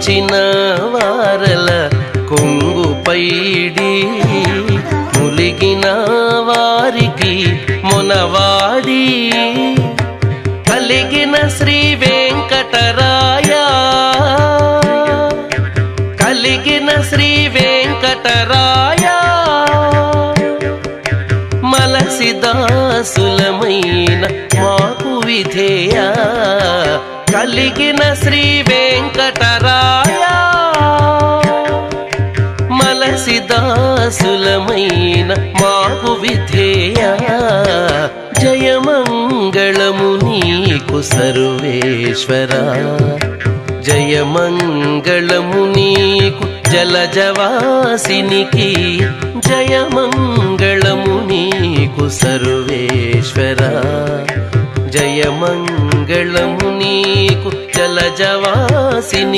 వచ్చిన వారల కొంగు పైడి ములిగిన వారికి మునవాడి కలిగిన శ్రీ వెంకటరాయ కలిగిన శ్రీ వెంకటరాయ. మలసిదాసులమైన మాకు విధేయ కలిగిన శ్రీ వెంకటరాయ. మలసిదాసులమైన మాకు విధేయ. జయమంగళము నీకు సర్వేశ్వర. జయమంగళము నీకు జలజవాసినికి జయమంగళము నీకు సర్వేశ్వర. జయమంగళము నీకు జలజవాసిని